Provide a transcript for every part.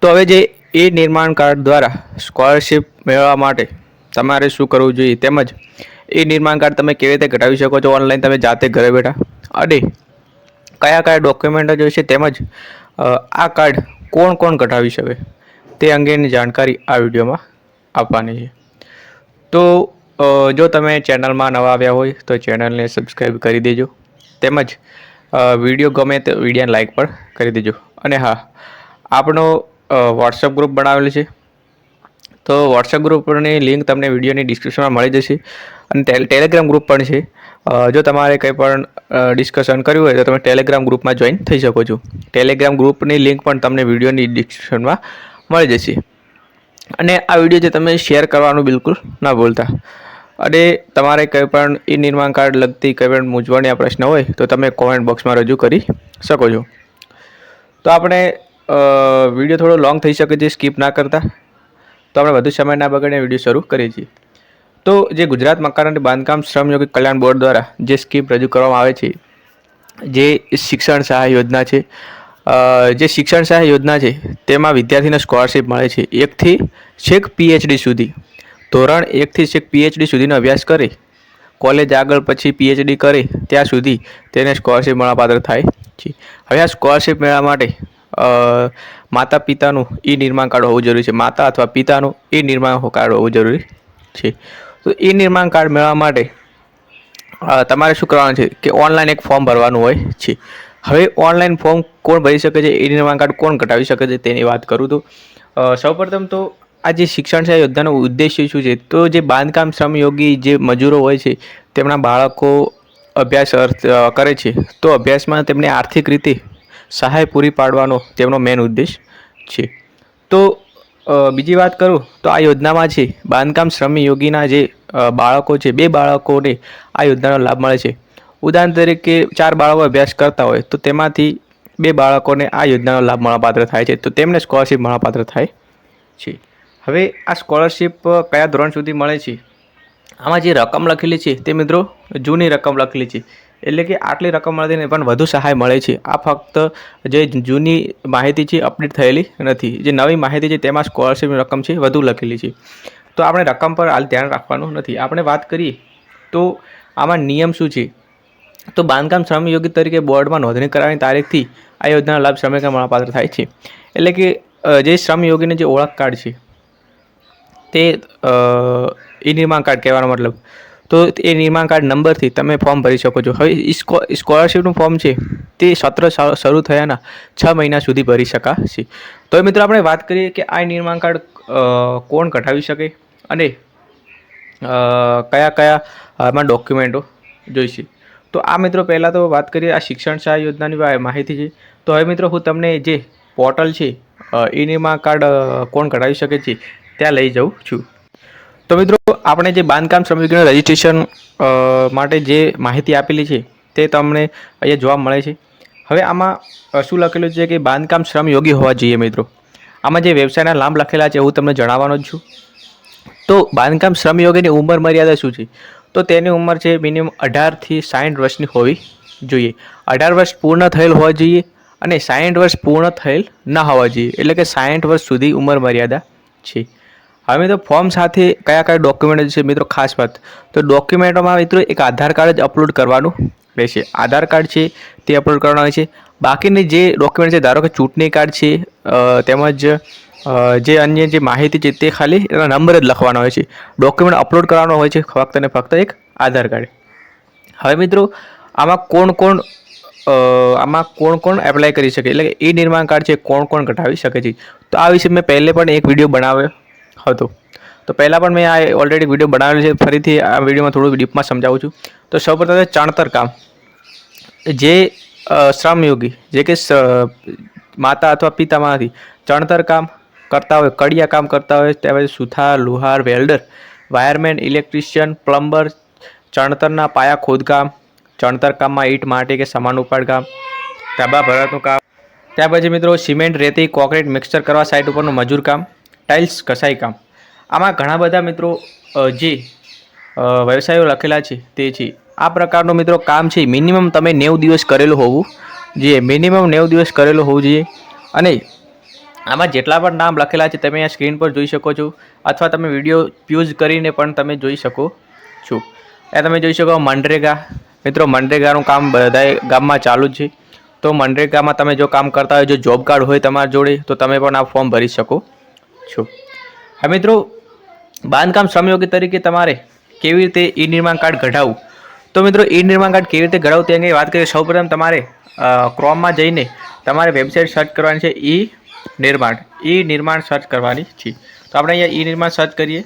તો હવે જે એ નિર્માણ કાર્ડ દ્વારા સ્કોલરશીપ મેળવવા માટે તમારે શું કરવું જોઈએ તેમજ એ નિર્માણ કાર્ડ તમે કેવી રીતે ઘટાવી શકો છો? ઓનલાઈન તમે જાતે ઘરે બેઠા અને કયા કયા ડોક્યુમેન્ટો જોઈશે તેમજ આ કાર્ડ કોણ કોણ કઢાવી શકે તે અંગેની જાણકારી આ વિડીયોમાં આપવાની છે. તો જો તમે ચેનલમાં નવા આવ્યા હોય તો ચેનલને સબસ્ક્રાઈબ કરી દેજો તેમજ વીડિયો ગમે તો વિડીયોને લાઈક પણ કરી દેજો. અને હા, આપણો વોટ્સઅપ ગ્રુપ બનાવેલું છે. તો વોટ્સઅપ ગ્રુપની લિંક તમને વિડીયોની ડિસ્ક્રિપ્શનમાં મળી જશે. અને ટેલિગ્રામ ગ્રુપ પણ છે. જો તમારે કંઈ પણ ડિસ્કશન કરવું હોય તો તમે ટેલિગ્રામ ગ્રુપમાં જોઈન થઈ શકો છો. ટેલિગ્રામ ગ્રુપની લિંક પણ તમને વિડીયોની ડિસ્ક્રિપ્શનમાં મળી જશે. અને આ વીડિયો જે તમે શેર કરવાનું બિલકુલ ના ભૂલતા. અને તમારે કંઈ પણ ઈ નિર્માણ કાર્ડ લગતી કંઈ પણ મૂંઝવણી પ્રશ્ન હોય તો તમે કોમેન્ટ બોક્સમાં રજૂ કરી શકો છો. તો આપણે વીડિયો થોડો લોંગ થઈ શકે છે સ્કીપ ના કરતા. તો આપણે વધુ સમય ના બગાડીને વીડિયો શરૂ કરીએ છીએ. તો જે ગુજરાત મકાન અને બાંધકામ શ્રમયોગી કલ્યાણ બોર્ડ દ્વારા જે સ્કીમ રજૂ કરવામાં આવે છે, જે શિક્ષણ સહાય યોજના છે જે શિક્ષણ સહાય યોજના છે, તેમાં વિદ્યાર્થીને સ્કોલરશિપ મળે છે. એકથી છેક પીએચડી સુધી. ધોરણ એકથી છેક પીએચડી સુધીનો અભ્યાસ કરે. કોલેજ આગળ પછી પીએચડી કરે. ત્યાં સુધી તેને સ્કોલરશિપ મળવાપાત્ર થાય છે. હવે આ સ્કોલરશિપ મેળવવા માટે માતા પિતાનું એ નિર્માણ કાર્ડ હોવું જરૂરી છે. માતા અથવા પિતાનું એ નિર્માણ કાર્ડ હોવું જરૂરી છે. તો એ નિર્માણ કાર્ડ મેળવવા માટે તમારે શું કરવાનું છે કે ઓનલાઈન એક ફોર્મ ભરવાનું હોય છે. હવે ઓનલાઈન ફોર્મ કોણ ભરી શકે છે? એ નિર્માણ કાર્ડ કોણ કઢાવી શકે છે તેની વાત કરું તો સૌપ્રથમ તો આ જે શિક્ષણ છે યોજનાનો ઉદ્દેશ્ય શું છે? તો જે બાંધકામ શ્રમયોગી જે મજૂરો હોય છે, તેમના બાળકો અભ્યાસ અર્થ કરે છે. તો અભ્યાસમાં તેમને આર્થિક રીતે સહાય પૂરી પાડવાનો તેમનો મેન ઉદ્દેશ છે. તો બીજી વાત કરું તો આ યોજનામાં છે, બાંધકામ શ્રમયોગીના જે બાળકો છે, બે બાળકોને આ યોજનાનો લાભ મળે છે. ઉદાહરણ તરીકે ચાર બાળકો અભ્યાસ કરતા હોય તો તેમાંથી બે બાળકોને આ યોજનાનો લાભ મળવાપાત્ર થાય છે. તો તેમને સ્કોલરશિપ મળવાપાત્ર થાય છે. હવે આ સ્કોલરશિપ કયા ધોરણ સુધી મળે છે? આમાં જે રકમ લખેલી છે તે મિત્રો જૂની રકમ લખેલી છે. એટલે કે આટલી રકમ મળતીને પણ વધુ સહાય મળે છે. આ ફક્ત જે જૂની માહિતી છે, અપડેટ થયેલી નથી. જે નવી માહિતી છે, તેમાં સ્કોલરશીપની રકમ છે, વધુ લખેલી છે. તો આપણે રકમ પર હાલ ધ્યાન રાખવાનું નથી. આપણે વાત કરીએ તો આમાં નિયમ શું છે? તો બાંધકામ શ્રમયોગી તરીકે બોર્ડમાં નોંધણી કરાવવાની તારીખથી આ યોજનાનો લાભ શ્રમિકને મળવાપાત્ર થાય છે. એટલે કે જે શ્રમયોગીને જે ઓળખ કાર્ડ છે, તે ઈ નિર્માણ કાર્ડ કહેવાનો મતલબ તો એ નિર્માણ કાર્ડ નંબરથી તમે ફોર્મ ભરી શકો છો. હવે સ્કોલરશીપનું ફોર્મ છે, તે સત્ર શરૂ થયાના છ મહિના સુધી ભરી શકાશે. તો મિત્રો આપણે વાત કરીએ કે આ નિર્માણ કાર્ડ કોણ કઢાવી શકે અને કયા કયા આમાં ડોક્યુમેન્ટો જોઈશે. તો આ મિત્રો પહેલાં તો વાત કરીએ આ શિક્ષણ સહાય યોજનાની માહિતી છે. તો હવે મિત્રો હું તમને જે પોર્ટલ છે ઈ નિર્માણ કાર્ડ કોણ કઢાવી શકે છે, ત્યાં લઈ જાઉં છું. તો મિત્રો, આપણે જે બાંધકામ શ્રમિકોના રજિસ્ટ્રેશન માટે જે માહિતી આપેલી છે, તે તમને અહીંયા જોવા મળે છે. હવે આમાં શું લખેલું છે કે બાંધકામ શ્રમયોગી હોવા જોઈએ મિત્રો? આમાં જે વ્યવસાયના લાભ લખેલા છે હું તમને જણાવવાનો જ છું. તો બાંધકામ શ્રમયોગીની ઉંમર મર્યાદા શું છે? તો તેની ઉંમર છે મિનિમમ અઢારથી સાઠ વર્ષની હોવી જોઈએ. અઢાર વર્ષ પૂર્ણ થયેલ હોવા જોઈએ અને સાઠ વર્ષ પૂર્ણ થયેલ ન હોવા જોઈએ. એટલે કે સાઠ વર્ષ સુધી ઉંમર મર્યાદા છે. હવે તો ફોર્મ સાથે કયા કયા ડોક્યુમેન્ટ છે મિત્રો ખાસ વાત. તો ડોક્યુમેન્ટોમાં મિત્રો એક આધાર કાર્ડ જ અપલોડ કરવાનું રહેશે. આધાર કાર્ડ છે, તે અપલોડ કરવાનું હોય છે. બાકીની જે ડોક્યુમેન્ટ છે, ધારો કે ચૂંટણી કાર્ડ છે તેમજ જે અન્ય જે માહિતી છે તે ખાલી એના નંબર જ લખવાનો હોય છે. ડોક્યુમેન્ટ અપલોડ કરવાનો હોય છે ફક્ત ને ફક્ત એક આધાર કાર્ડ. હવે મિત્રો, આમાં કોણ કોણ આમાં કોણ કોણ એપ્લાય કરી શકે? એટલે કે ઈ નિર્માણ કાર્ડ છે, કોણ કોણ કઢાવી શકે છે? તો આ વિશે મેં પહેલે પણ એક વીડિયો બનાવ્યો. હતો. તો પહેલાં પણ મેં આ ઓલરેડી વીડિયો બનાવેલો છે. ફરીથી આ વિડીયોમાં થોડું ડીપમાં સમજાવું છું. તો સૌપ્રથમ છે ચણતર કામ. જે શ્રમયોગી જે કે માતા અથવા પિતામાંથી ચણતર કામ કરતા હોય, કડિયા કામ કરતા હોય તેમજ સુથાર, લુહાર, વેલ્ડર, વાયરમેન, ઇલેક્ટ્રિશિયન, પ્લમ્બર, ચણતરના પાયા ખોદકામ, ચણતર કામમાં ઈંટ, માટી કે સામાન ઉપાડ કામ તાબા ભરતનું કામ. ત્યાર પછી મિત્રો સિમેન્ટ, રેતી કોન્ક્રીટ મિક્સચર કરવા સાઇટ ઉપરનું મજૂર કામ. ટાઇલ્સ કસાઈ કામ. આમાં ઘણા બધા મિત્રો જે વ્યવસાયો લખેલા છે તે છે. આ પ્રકારનું મિત્રો કામ છે, મિનિમમ તમે નેવું દિવસ કરેલું હોવું જોઈએ મિનિમમ નેવું દિવસ કરેલું હોવું જોઈએ. અને આમાં જેટલા પણ નામ લખેલા છે, તમે આ સ્ક્રીન પર જોઈ શકો છો. અથવા તમે વીડિયો યુઝ કરીને પણ તમે જોઈ શકો છો. એ તમે જોઈ શકો મનરેગા. મિત્રો, મનરેગાનું કામ બધાએ ગામમાં ચાલુ જ છે. તો મનરેગામાં તમે જો કામ કરતા હોય, જો જોબ કાર્ડ હોય તમારી જોડે, તો તમે પણ આ ફોર્મ ભરી શકો. છો. હા, મિત્રો, બાંધકામ શ્રમયોગી તરીકે તમારે કેવી રીતે ઈ નિર્માણ કાર્ડ કઢાવવું તો મિત્રો, ઈ નિર્માણ કાર્ડ કેવી રીતે કઢાવવું તે અંગે વાત કરીએ. સૌપ્રથમ તમારે ક્રોમમાં જઈને તમારે વેબસાઇટ સર્ચ કરવાની છે ઈ નિર્માણ. ઈ નિર્માણ સર્ચ કરવાની છે. તો આપણે અહીંયા ઈ નિર્માણ સર્ચ કરીએ.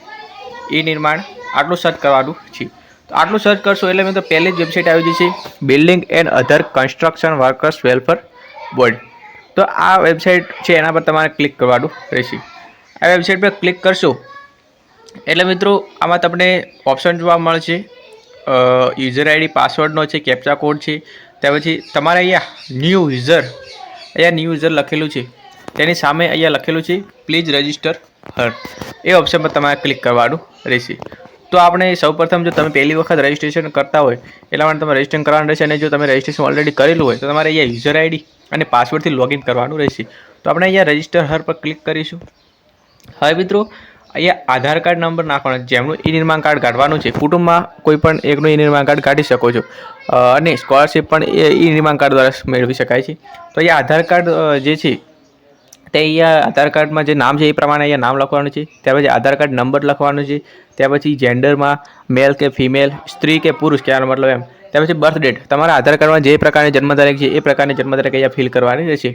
ઈ નિર્માણ આટલું સર્ચ કરવાનું છે. તો આટલું સર્ચ કરશો એટલે મિત્રો, પહેલી જ વેબસાઇટ આવી જશે building and other construction workers welfare board. તો આ વેબસાઇટ છે, એના પર તમારે ક્લિક કરવાનું રહેશે. આ વેબસાઇટ પર ક્લિક કરશો. એટલે મિત્રો, આમાં તમને ઓપ્શન જોવા મળશે. યુઝર આઈડી પાસવર્ડનો છે કેપ્ચા કોડ છે. ત્યાર પછી તમારે અહીંયા ન્યૂ યુઝર અહીંયા ન્યૂ યુઝર લખેલું છે. તેની સામે અહીંયા લખેલું છે પ્લીઝ રજિસ્ટર હર એ ઓપ્શન પર તમારે ક્લિક કરવાનું રહેશે. તો આપણે સૌપ્રથમ જો તમે પહેલી વખત રજિસ્ટ્રેશન કરતા હોય, એટલા માટે તમારે રજિસ્ટ્રેશન કરવાનું રહેશે. અને જો તમે રજિસ્ટ્રેશન ઓલરેડી કરેલું હોય, તો તમારે અહીંયા યુઝર આઈડી અને પાસવર્ડથી લોગિન કરવાનું રહેશે. તો આપણે અહીંયા રજિસ્ટર હર પર ક્લિક કરીશું. હવે મિત્રો, અહીંયા આધાર કાર્ડ નંબર નાખવાનો. જેમનું ઈ નિર્માણ કાર્ડ કાઢવાનું છે, કુટુંબમાં કોઈ પણ એકનું ઈ નિર્માણ કાર્ડ કાઢી શકો છો. અને સ્કોલરશિપ પણ એ ઈ નિર્માણ કાર્ડ દ્વારા મેળવી શકાય છે. તો અહીંયા આધાર કાર્ડ જે છે, તે અહીંયા આધાર કાર્ડમાં જે નામ છે, એ પ્રમાણે અહીંયા નામ લખવાનું છે. ત્યાર પછી આધાર કાર્ડ નંબર લખવાનો છે. ત્યાર પછી જેન્ડરમાં મેલ કે ફિમેલ સ્ત્રી કે પુરુષ, કહેવાનો મતલબ એમ. ત્યાર પછી બર્થ ડેટ તમારા આધાર કાર્ડમાં જે પ્રકારની જન્મ તારીખ છે, એ પ્રકારની જન્મ તારીખ અહીંયા ફિલ કરવાની રહેશે.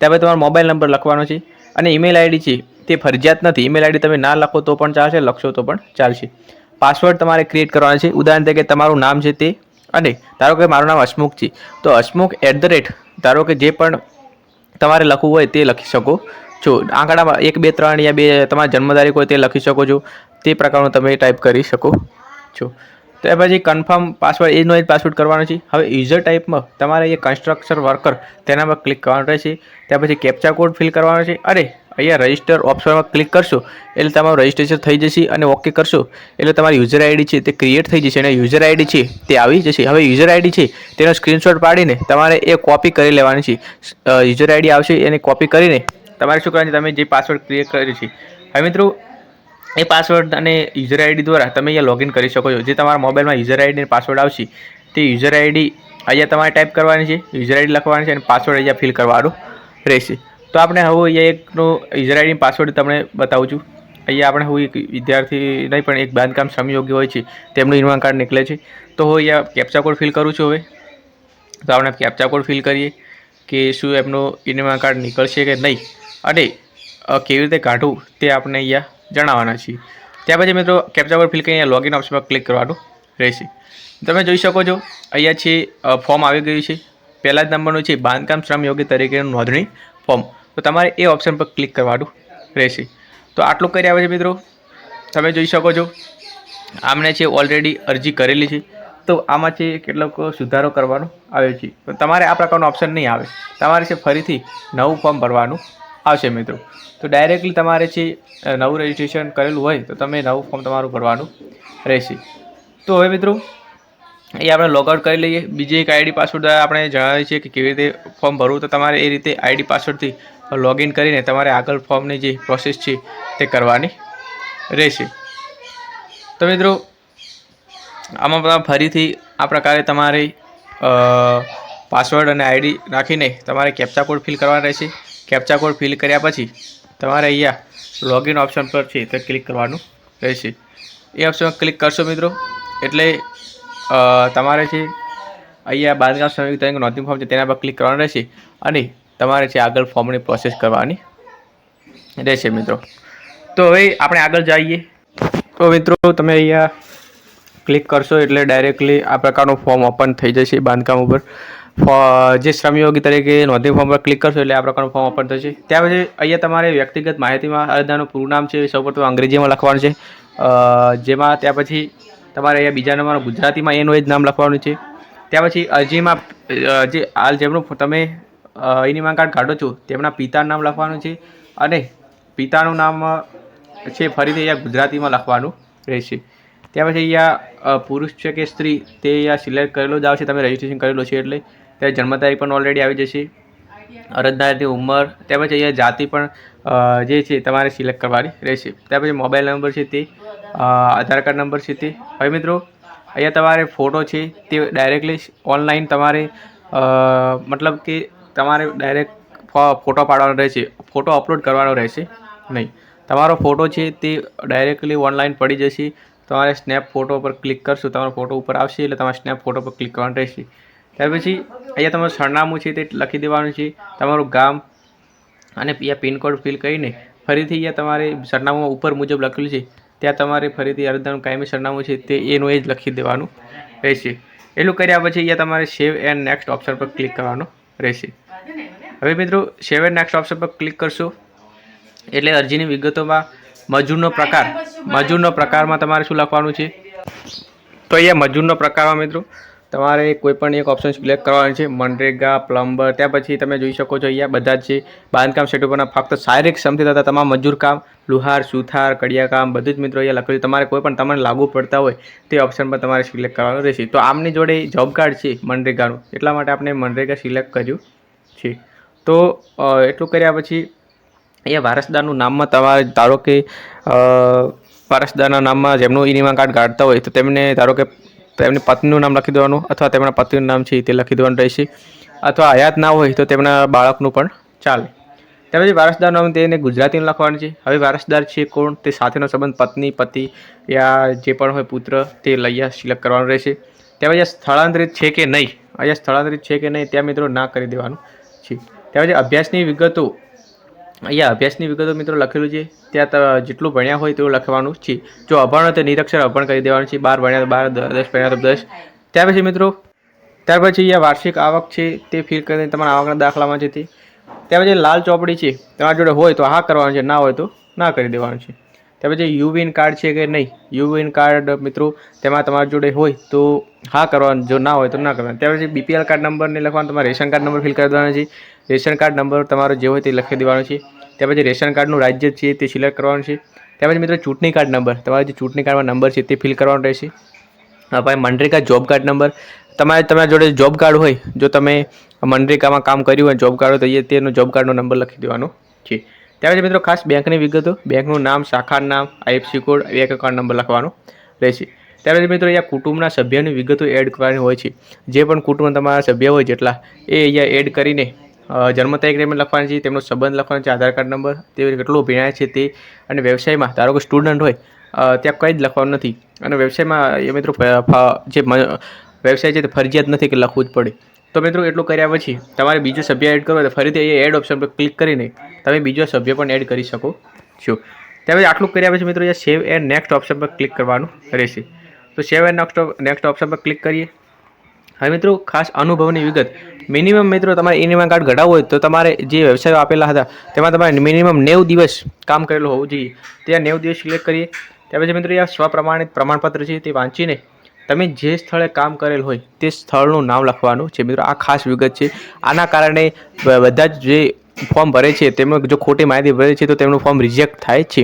ત્યાર પછી તમારો મોબાઈલ નંબર લખવાનો છે. અને ઈમેલ આઈડી છે તે ફરજિયાત નથી. ઈમેલ આઈડી તમે ના લખો તો પણ ચાલશે, લખશો તો પણ ચાલશે. પાસવર્ડ તમારે ક્રિએટ કરવાનો છે. ઉદાહરણ તરીકે તમારું નામ છે તે અને ધારો કે મારું નામ હસમુખ છે. તો હસમુખ એટ ધ રેટ ધારો કે જે પણ તમારે લખવું હોય તે લખી શકો છો. આંકડામાં એક, બે, ત્રણ યા બે તમારી જન્મ તારીખ હોય તે લખી શકો છો. તે પ્રકારનું તમે ટાઈપ કરી શકો છો. ત્યાર પછી કન્ફર્મ પાસવર્ડ એનો જ પાસવર્ડ કરવાનો છે. હવે યુઝર ટાઈપમાં તમારે એ કન્સ્ટ્રક્શન વર્કર તેના પર ક્લિક કરવાનું રહેશે. ત્યાર પછી કેપ્ચા કોડ ફિલ કરવાનો છે. અરે અહીંયા રજિસ્ટર ઓપ્શનમાં ક્લિક કરશો, એટલે તમારું રજિસ્ટ્રેશન થઈ જશે અને ઓકે કરશો. એટલે તમારી યુઝર આઈડી છે તે ક્રિએટ થઈ જશે અને યુઝર આઈડી છે તે આવી જશે. હવે યુઝર આઈડી છે તેનો સ્ક્રીનશોટ પાડીને તમારે એ કોપી કરી લેવાની છે. યુઝર આઈડી આવશે, એને કોપી કરીને તમારે શું કરવાનું તમે જે પાસવર્ડ ક્રિએટ કર્યો છે. હવે મિત્રો, એ પાસવર્ડ અને યુઝર આઈડી દ્વારા તમે અહીંયા લોગિન કરી શકો છો. જે તમારા મોબાઈલમાં યુઝર આઈડી અને પાસવર્ડ આવશે, તે યુઝર આઈડી અહીંયા તમારે ટાઈપ કરવાની છે. યુઝર આઈડી લખવાની છે અને પાસવર્ડ અહીંયા ફિલ કરવાનું રહેશે. તો આપણે હવે અહીંયા એકનો યુઝર પાસવર્ડ તમને બતાવું છું. અહીંયા આપણે હું એક વિદ્યાર્થી નહીં, પણ એક બાંધકામ શ્રમયોગી હોય છે. તેમનું નિર્માણ કાર્ડ નીકળે છે. તો હું અહીંયા કેપ્ચા કોડ ફિલ કરું છું હવે. તો આપણે કેપ્ચા કોડ ફિલ કરીએ કે શું એમનું નિર્માણ કાર્ડ નીકળશે કે નહીં. અને કેવી રીતે કાઢવું તે આપણે અહીંયા જણાવવાના છીએ. ત્યાર પછી મિત્રો કેપ્ચા કોડ ફિલ કરી અહીંયા લોગિન ઓપ્શનમાં ક્લિક કરવાનું રહેશે. તમે જોઈ શકો છો, અહીંયા છે ફોર્મ આવી ગયું છે. પહેલા જ નંબરનું છે, બાંધકામ શ્રમયોગી તરીકેનું નોંધણી ફોર્મ તો તમારે એ ઓપ્શન પર ક્લિક કરવાનું રહેશે. તો આટલું કરી આવે છે મિત્રો, તમે જોઈ શકો છો આમણે છે ઓલરેડી અરજી કરેલી છે. તો આમાં છે કેટલોક સુધારો કરવાનો આવ્યો છે. તો તમારે આ પ્રકારનો ઓપ્શન નહીં આવે. તમારે છે ફરીથી નવું ફોર્મ ભરવાનું આવશે મિત્રો. તો ડાયરેક્ટલી તમારે છે નવું રજિસ્ટ્રેશન કરેલું હોય તો તમે નવું ફોર્મ તમારું ભરવાનું રહેશે. તો હવે મિત્રો એ આપણે લોગઆઉટ કરી લઈએ. બીજી એક આઈડી પાસવર્ડ દ્વારા આપણે જણાવીએ છીએ કે કેવી રીતે ફોર્મ ભરવું, તો તમારે એ રીતે આઈડી પાસવર્ડથી લોગિન કરીને તમારે આગળ ફોર્મની જે પ્રોસેસ છે તે કરવાની રહેશે. તો મિત્રો, આમાં બધા ફરીથી આ પ્રકારે તમારે પાસવર્ડ અને આઈડી નાખીને તમારે કેપ્ચા કોડ ફિલ કરવાનો રહેશે. કેપ્ચા કોડ ફિલ કર્યા પછી તમારે અહીંયા લોગિન ઓપ્શન પર છે તે ક્લિક કરવાનું રહેશે. એ ઓપ્શન ક્લિક કરશો મિત્રો, એટલે તમારે છે અહીંયા બાંધકામ શ્રમિક તરીકે નોંધણી ફોર્મ છે તેના પર ક્લિક કરવાનું રહેશે. અને તમારે છે આગળ ફોર્મની પ્રોસેસ કરવાની રહેશે મિત્રો. તો હવે આપણે આગળ જઈએ. તો મિત્રો, તમે અહીંયા ક્લિક કરશો એટલે ડાયરેક્ટલી આ પ્રકારનું ફોર્મ ઓપન થઈ જશે બાંધકામ ઉપર. જે શ્રમયોગી તરીકે નોંધણી ફોર્મ પર ક્લિક કરશો એટલે આ પ્રકારનું ફોર્મ ઓપન થશે. ત્યાર પછી અહીંયા તમારે વ્યક્તિગત માહિતીમાં અરજદારનું પૂરું નામ છે સૌપ્રથમ અંગ્રેજીમાં લખવાનું છે. જેમાં ત્યાર પછી તમારે અહીંયા બીજા નંબરનું ગુજરાતીમાં એનું એ જ નામ લખવાનું છે. ત્યાર પછી અરજીમાં જે હાલ જેમનું તમે એની માંગ કાર્ડ કાઢો છો. તેમના પિતાનું નામ લખવાનું છે અને પિતાનું નામ છે ફરીથી અહીંયા ગુજરાતીમાં લખવાનું રહેશે. ત્યાં પછી અહીંયા પુરુષ છે કે સ્ત્રી, તે અહીંયા સિલેક્ટ કરેલો જ આવશે. તમે રજિસ્ટ્રેશન કરેલું છે એટલે ત્યાં જન્મ તારીખ પણ ઓલરેડી આવી જશે. અરજદારની ઉંમર, ત્યાર પછી અહીંયા જાતિ પણ જે છે તમારે સિલેક્ટ કરવાની રહેશે. ત્યાર પછી મોબાઈલ નંબર છે તે આધાર કાર્ડ નંબર છે તે. હવે મિત્રો, અહીંયા તમારે ફોટો છે તે ડાયરેક્ટલી ઓનલાઈન તમારે મતલબ કે તમારે ડાયરેક્ટ ફોટો પાડવાનો રહેશે. ફોટો અપલોડ કરવાનો રહેશે નહીં. તમારો ફોટો છે તે ડાયરેક્ટલી ઓનલાઈન પડી જશે. તમારે સ્નેપ ફોટો પર ક્લિક કરશો, તમારો ફોટો ઉપર આવશે એટલે તમારે સ્નેપ ફોટો પર ક્લિક કરવાનું રહેશે. ત્યાર પછી અહીંયા તમારું સરનામું છે તે લખી દેવાનું છે. તમારું ગામ અને અહીંયા પિનકોડ ફિલ કરીને ફરીથી અહીંયા તમારે સરનામું ઉપર મુજબ લખેલું છે. ત્યાં તમારે ફરીથી અરજદારનું કાયમી સરનામું છે તે એનું એ જ લખી દેવાનું રહેશે. એટલું કર્યા પછી અહીંયા તમારે સેવ એન્ડ નેક્સ્ટ ઓપ્શન પર ક્લિક કરવાનું રહેશે. હવે મિત્રો સેવન નેક્સ્ટ ઓપ્શન પર ક્લિક કરશો. એટલે અરજીની વિગતોમાં મજૂરનો પ્રકાર. મજૂરનો પ્રકારમાં તમારે શું લખવાનું છે? તો અહીંયા મજૂરનો પ્રકારમાં મિત્રો તમારે કોઈ પણ એક ઓપ્શન સિલેક્ટ કરવાનું છે, મનરેગા પ્લમ્બર ત્યાર પછી તમે જોઈ શકો છો અહીંયા બધા જ છે બાંધકામ સેટ ઉપરના ફક્ત શારીરિક શ્રમથી થતા તમામ મજૂર કામ, લુહાર, સુથાર કડિયા કામ બધું જ મિત્રો અહીંયા લખેલું તમારે કોઈ પણ તમને લાગુ પડતા હોય તે ઓપ્શન પર તમારે સિલેક્ટ કરવાનું રહેશે. તો આમની જોડે જોબ કાર્ડ છે મનરેગાનું. એટલા માટે આપણે મનરેગા સિલેક્ટ કર્યું છે. તો એટલું કર્યા પછી અહીંયા વારસદારનું નામમાં તમારે ધારો કે વારસદારના નામમાં જેમનું ઇનિમા કાર્ડ કાઢતા હોય તો તેમને ધારો કે તેમની પત્નીનું નામ લખી દેવાનું અથવા તેમના પતિનું નામ છે તે લખી દેવાનું રહેશે. અથવા હયાત ના હોય તો તેમના બાળકનું પણ ચાલે. તેમજ વારસદાર નામ તેને ગુજરાતીનું લખવાનું છે. હવે વારસદાર છે કોણ? તે સાથેનો સંબંધ પત્ની, પતિ યા જે પણ હોય પુત્ર તે લઈ સિલેક્ટ કરવાનું રહેશે. તેમજ સ્થળાંતરિત છે કે નહીં? અહીંયા સ્થળાંતરિત છે કે નહીં ત્યાં મિત્રો ના કરી દેવાનું છે. તેમજ અભ્યાસની વિગતો અહીંયા અભ્યાસની વિગતો મિત્રો લખેલું છે. ત્યાં જેટલું ભણ્યા હોય તેવું લખવાનું છે. જો અભણ તો નિરક્ષર અભણ કરી દેવાનું છે. બાર ભણ્યા તો બાર દસ ભણ્યા તો દસ. ત્યાર પછી મિત્રો, ત્યાર પછી અહીંયા વાર્ષિક આવક છે તે ફિલ કરીને તમારા આવકના દાખલામાં છે ત્યાર પછી લાલ ચોપડી છે, તમારા જોડે હોય તો હા કરવાનું છે. ના હોય તો ના કરી દેવાનું છે. ત્યાર પછી યુવીન કાર્ડ છે કે નહીં? યુવિન કાર્ડ મિત્રો, તેમાં તમારા જોડે હોય તો હા કરવાનું. જો ના હોય તો ના કરવાનું. ત્યાર પછી બીપીએલ કાર્ડ નંબર ને લખવાનું. તમારે રેશન કાર્ડ નંબર ફિલ કરી દેવાનો છે. રેશન કાર્ડ નંબર તમારો જે હોય તે લખી દેવાનો છે. ત્યાર પછી રેશન કાર્ડનું રાજ્ય છે તે સિલેક્ટ કરવાનું છે. ત્યાર પછી મિત્રો ચૂંટણી કાર્ડ નંબર, તમારો જે ચૂંટણી કાર્ડમાં નંબર છે તે ફિલ કરવાનો રહેશે. ભાઈ મનરેગા જોબ કાર્ડ નંબર, તમારે તમારા જોડે જોબ કાર્ડ હોય, જો તમે મનરેગામાં કામ કર્યું હોય, જોબ કાર્ડ હોય, તો એ તેનો જોબ કાર્ડનો નંબર લખી દેવાનો છે. ત્યાર પછી મિત્રો ખાસ બેંકની વિગતો, બેંકનું નામ, શાખાનું નામ, IFSC code, bank account number લખવાનો રહેશે. ત્યાર પછી મિત્રો અહીંયા કુટુંબના સભ્યની વિગતો એડ કરવાની હોય છે. જે પણ કુટુંબ તમારા સભ્ય હોય જેટલા, એ અહીંયા એડ કરીને જન્મ તારીખ એમને લખવાની છે, તેમનો સંબંધ લખવાનો છે, આધાર કાર્ડ નંબર તે કેટલું ભીણાય છે તે અને વ્યવસાયમાં, ધારો કે સ્ટુડન્ટ હોય ત્યાં કંઈ જ લખવાનું નથી. અને વ્યવસાયમાં, એ મિત્રો જે વ્યવસાય છે તે ફરજિયાત નથી કે લખવું જ પડે. તો મિત્રો, એટલું કર્યા પછી, તમારે બીજો સભ્ય એડ કરવો તો ફરીથી એ એડ ઓપ્શન પર ક્લિક કરીને, તમે બીજો સભ્ય પણ એડ કરી શકો છો. ત્યાર પછી આટલું કર્યા પછી મિત્રો, અહીંયા સેવ એન્ડ નેક્સ્ટ ઓપ્શન પર ક્લિક કરવાનું રહેશે. તો save and next next option પર ક્લિક કરીએ. હવે મિત્રો, ખાસ અનુભવની વિગત. મિનિમમ મિત્રો, તમારે ઇનિમમ કાર્ડ ઘટાડવું હોય તો તમારે જે વ્યવસાયો આપેલા હતા, તેમાં તમારે મિનિમમ નેવું દિવસ કામ કરેલું હોવું જોઈએ. ત્યાં નેવું દિવસ સિલેક્ટ કરીએ. ત્યાર પછી મિત્રો આ સ્વપ્રમાણિત પ્રમાણપત્ર છે તે વાંચીને તમે જે સ્થળે કામ કરેલ હોય, તે સ્થળનું નામ લખવાનું છે. મિત્રો, આ ખાસ વિગત છે. આના કારણે બધા જ જે ફોર્મ ભરે છે તેમાં જો ખોટી માહિતી ભરે છે, તો તેમનું ફોર્મ રિજેક્ટ થાય છે.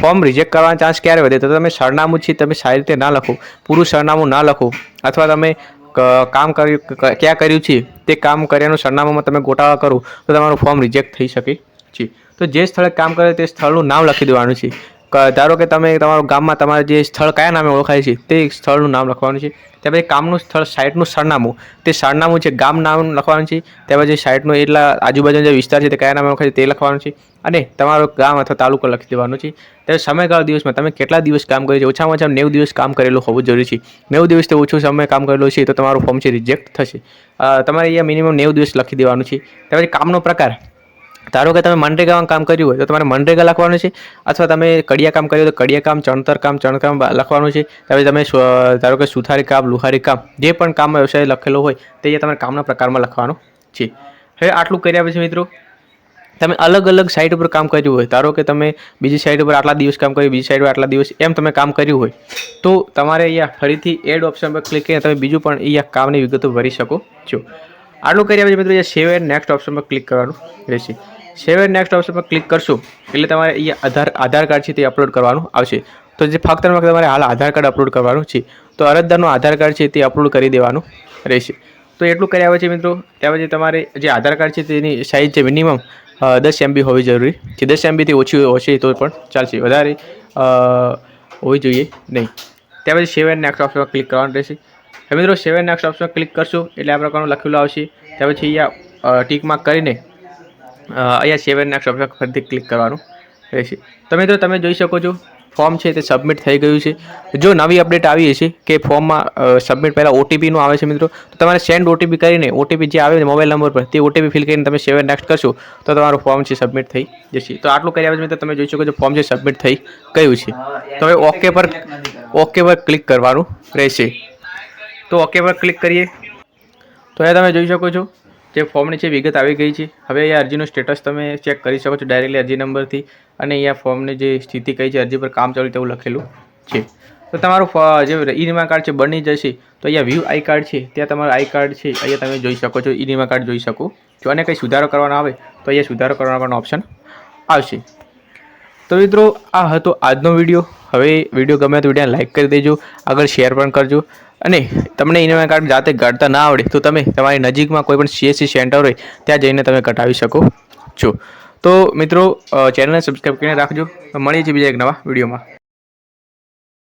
ફોર્મ રિજેક્ટ કરવાનો ચાન્સ ક્યારે વધે? તો તમે સરનામું છે, તમે સારી રીતે ના લખો. પૂરું સરનામું ના લખો. અથવા તમે કામ કર્યું ક્યાં કર્યું છે, તે કામ કર્યાનું સરનામામાં તમે ગોટાળા કરો, તો તમારું ફોર્મ રિજેક્ટ થઈ શકે છે. તો જે સ્થળે કામ કરે તે સ્થળનું નામ લખી દેવાનું છે. ધારો કે તમે તમારું ગામમાં તમારે જે સ્થળ કયા નામે ઓળખાય છે, તે સ્થળનું નામ લખવાનું છે. ત્યાર પછી કામનું સ્થળ સાઇટનું સરનામું. તે સરનામું છે ગામ નામ લખવાનું છે ત્યાર પછી સાઇટનું એટલા આજુબાજુનો જે વિસ્તાર છે, તે કયા નામે ઓળખાય છે, તે લખવાનું છે. અને તમારું ગામ અથવા તાલુકો લખી દેવાનું છે. ત્યારે સમયગાળા દિવસમાં તમે કેટલા દિવસ કામ કર્યું છે? ઓછામાં ઓછા નેવું દિવસ કામ કરેલું હોવું જરૂરી છે. નેવું દિવસથી ઓછો સમય કામ કરેલો છે, તો તમારું ફોર્મ છે રિજેક્ટ થશે. તમારે અહીંયા મિનિમમ નેવું દિવસ લખી દેવાનું છે. ત્યાર પછી કામનો પ્રકાર. ધારો કે તમે મનરેગામાં કામ કર્યું હોય તો તમારે મનરેગા લખવાનું છે, અથવા તમે કડિયા કામ કર્યું તો કડિયા કામ ચણતર કામ ચણકામ લખવાનું છે. ત્યારે તમે ધારો કે સુથારી કામ, લુહારી કામ, જે પણ કામ વ્યવસાય લખેલો હોય તે તમારે કામના પ્રકારમાં લખવાનું છે. હવે આટલું કર્યા પછી મિત્રો, તમે અલગ અલગ સાઇટ ઉપર કામ કર્યું હોય, ધારો કે તમે બીજી સાઇટ ઉપર આટલા દિવસ કામ કર્યું, બીજી સાઇટ પર આટલા દિવસ, એમ તમે કામ કર્યું હોય, તો તમારે અહીંયા ફરીથી એડ ઓપ્શન પર ક્લિક કરીને તમે બીજું પણ અહીંયા કામની વિગતો ભરી શકો છો. આટલું કર્યા પછી મિત્રો, અહીંયા સેવ એન્ડ નેક્સ્ટ ઓપ્શન પર ક્લિક કરવાનું રહેશે. સેવ નેક્સ્ટ ઓપ્શન પર ક્લિક કરશો, એટલે તમારે અહીંયા આધાર આધાર કાર્ડ છે તે અપલોડ કરવાનું આવશે. તો જે ફક્ત ફક્ત તમારે હાલ આધાર કાર્ડ અપલોડ કરવાનું છે, તો અરજદારનું આધાર કાર્ડ છે તે અપલોડ કરી દેવાનું રહેશે. તો એટલું કર્યા પછી મિત્રો ત્યાર પછી તમારે જે આધાર કાર્ડ છે તેની સાઇઝ છે મિનિમમ દસ એમબી હોવી જરૂરી. છે દસ એમબીથી ઓછી ઓછી તો પણ ચાલશે, વધારે હોવી જોઈએ નહીં. ત્યાર પછી સેવ એન્ડ નેક્સ્ટ ઓપ્શનમાં ક્લિક કરવાનું રહેશે. હવે મિત્રો સેવ એન્ડ નેક્સ્ટ ઓપ્શનમાં ક્લિક કરશો, એટલે આ પ્રકારનું લખેલું આવશે. ત્યાર પછી અહીંયા ટીક માર્ક કરીને અહીંયા સેવ એન્ડ નેક્સ્ટ ફરીથી ક્લિક કરવાનું રહેશે. તો મિત્રો, તમે જોઈ શકો છો ફોર્મ છે તે સબમિટ થઈ ગયું છે. જો નવી અપડેટ આવી હશે કે ફોર્મમાં સબમિટ પહેલાં ઓટીપીનું આવે છે મિત્રો, તો તમારે સેન્ડ ઓટીપી કરીને ઓટીપી જે આવે છે મોબાઈલ નંબર પર, તે ઓટીપી ફિલ કરીને તમે સેવન નેક્સ્ટ કરશો, તો તમારું ફોર્મ છે સબમિટ થઈ જશે. તો આટલું કર્યા પછી મિત્રો, તમે જોઈ શકો છો ફોર્મ છે સબમિટ થઈ ગયું છે. તો હવે ઓકે પર ઓકે પર ક્લિક કરવાનું રહેશે. તો ઓકે પર ક્લિક કરીએ. તો અહીંયા તમે જોઈ શકો છો જે ફોર્મની છે વિગત આવી ગઈ છે. હવે અહીંયા અરજીનું સ્ટેટસ તમે ચેક કરી શકો છો ડાયરેક્ટલી અરજી નંબરથી અને અહીંયા ફોર્મની જે સ્થિતિ કઈ છે, અરજી પર કામ ચાલુ તેવું લખેલું છે. તો તમારું જે ઈ વીમા કાર્ડ છે બની જશે. તો અહીંયા વ્યૂ આઈ કાર્ડ છે, ત્યાં તમારું આઈ કાર્ડ છે, અહીંયા તમે જોઈ શકો છો, ઈ વીમા કાર્ડ જોઈ શકો જો અને કંઈ સુધારો કરવાનો આવે, તો અહીંયા સુધારો કરવાનો ઓપ્શન આવશે. તો મિત્રો, આ હતો આજનો વીડિયો. હવે વીડિયો ગમે તો વિડીયોને લાઇક કરી દેજો, આગળ શેર પણ કરજો. અને તમને ઇનોવા કાર્ડ જાતે કાઢતા ના આવડે, તો તમે તમારી નજીકમાં કોઈ પણ સીએસસી સેન્ટર હોય, ત્યાં જઈને તમે કઢાવી શકો છો. તો મિત્રો ચેનલને સબસ્ક્રાઈબ કરીને રાખજો. મળીએ છીએ બીજા એક નવા વિડીયોમાં.